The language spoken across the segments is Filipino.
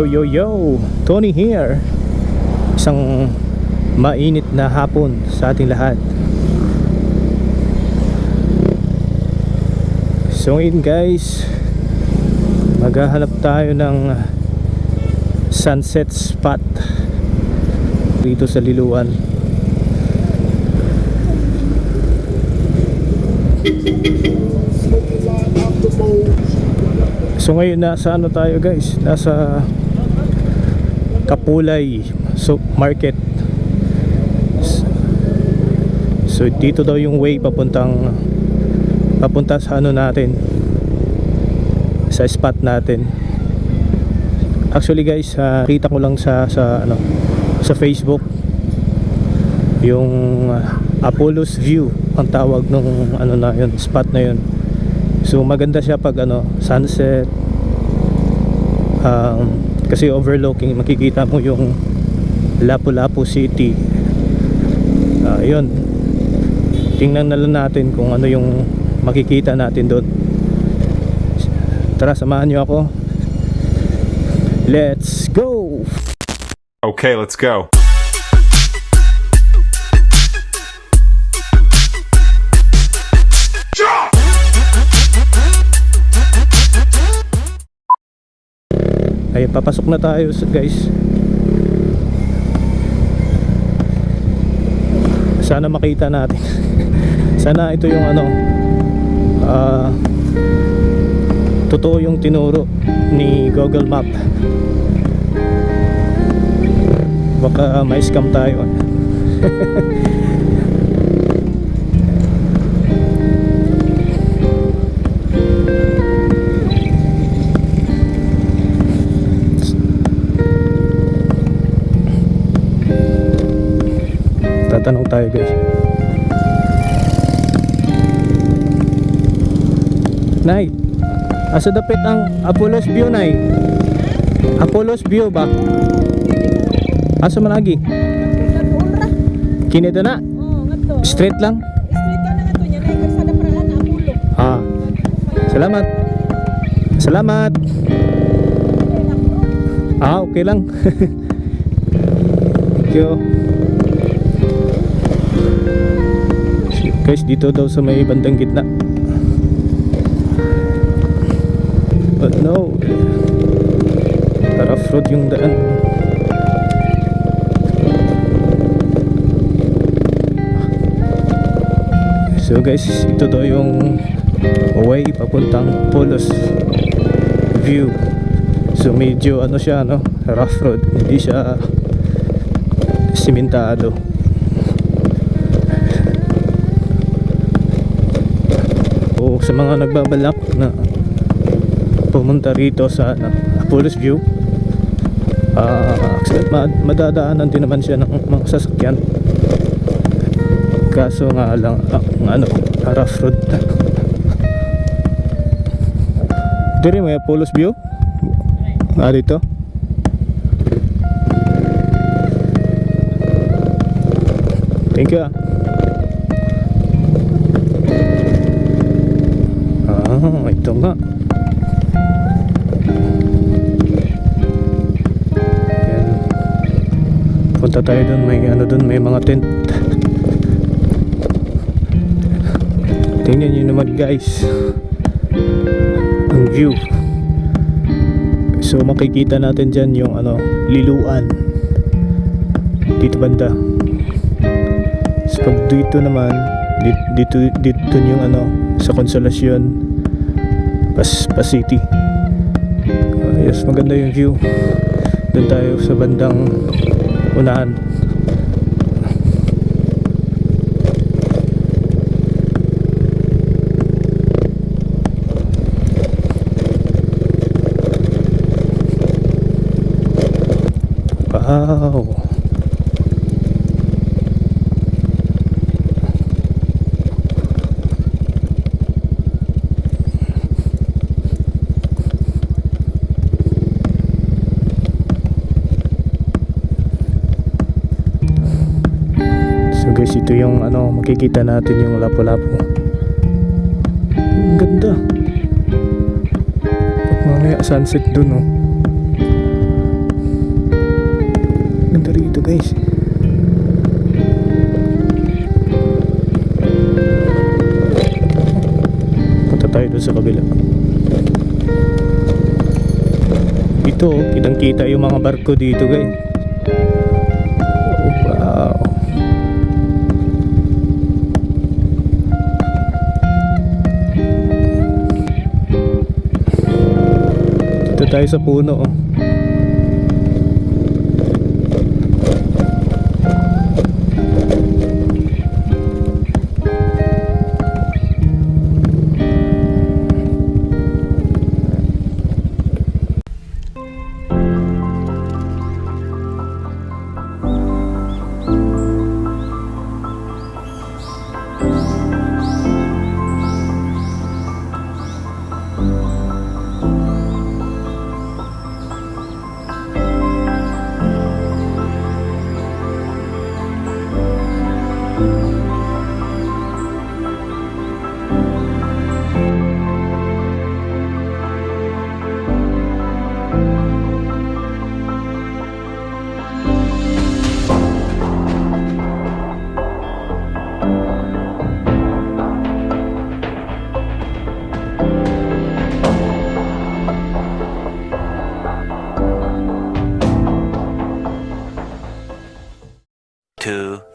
Yo yo yo, Tony here. Isang mainit na hapon sa ating lahat. So ngayon guys, maghahanap tayo ng sunset spot dito sa Liluan. So ngayon nasa ano tayo guys? Nasa Kapulay so Market. So dito daw yung way papuntang papunta sa ano natin sa spot natin. Actually guys, uh, kita ko lang sa sa ano sa Facebook yung uh, Apollo's View ang tawag nung ano na yun, spot na yun. So maganda siya pag ano, sunset. Um, kasi overlooking, makikita mo yung Lapu-Lapu City. Ah, yun. Tingnan na lang natin kung ano yung makikita natin doon. Tara, samahan niyo ako. Let's go! Okay, let's go. Ay, papasok na tayo guys. Sana makita natin. Sana ito yung ano ah totoo yung tinuro ni Google Map. Baka may scam tayo. Tatanong tayo guys. Nay, asa dapit ang Apollo's View, Nay? Apollo's View ba? Asa man lagi? Kini na. Oh, ngadto. Straight lang. Na na. Ah, salamat. Salamat. Ah, okay lang. Thank you. Guys, dito daw sa may bandang gitna. But no. Rough road yung daan. So guys, ito daw yung way papuntang Polos View. So medyo ano siya no, rough road, hindi siya simentado. Sa mga nagbabalak na pumunta rito sa ano, Apollo's View, ah uh, madadaanan din naman siya ng mga sasakyan. Kaso nga lang, ah, ang ano, rough road. Dire may Apollo's View? Ah, dito? Thank you Ah, ito nga. Ayan. Punta tayo dun, may ano dun, may mga tent. Tingnan nyo naman guys. Ang view. So makikita natin dyan yung ano Liluan. Dito banda. So pag dito naman Dito, dito, dito yung ano Sa Consolacion Pas, Pas City. Yes maganda yung view. Doon tayo sa bandang Unahan. Wow. So guys, ito yung ano, makikita natin yung lapu-lapu. Ang ganda. Pag mamaya sunset dun oh. guys. Punta tayo dun sa kabila. Ito, oh, kitang kita yung mga barko dito guys. Tayo sa puno oh.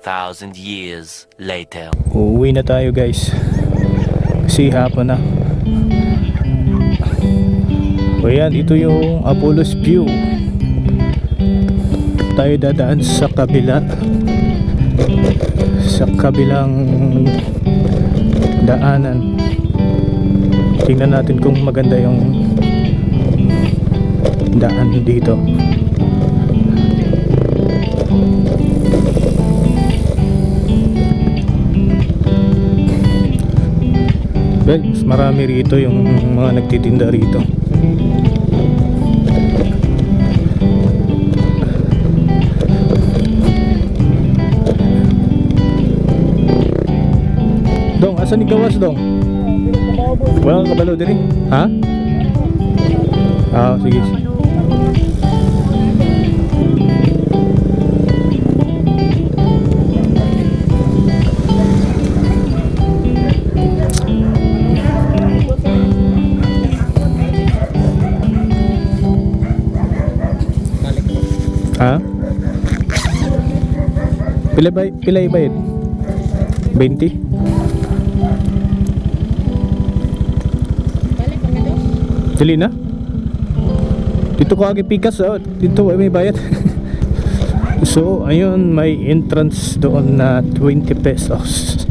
Two thousand years later. Uuwi na tayo guys. Kasi hapon na. O yan, ito yung Apollo's View. Tayo dadaan sa kabila. Sa kabilang daanan. Tingnan natin kung maganda yung daan dito. Mas marami rito yung mga nagtitinda rito. Dong, asan ni gawas dong? Walang kabalo din Ha? Ah, sige. sige. Ha? Pila ba pila bayad? 20? Balik ka na? Dito ko agi pikas oh. Dito ay may bayad. so, ayun may entrance doon na 20 pesos.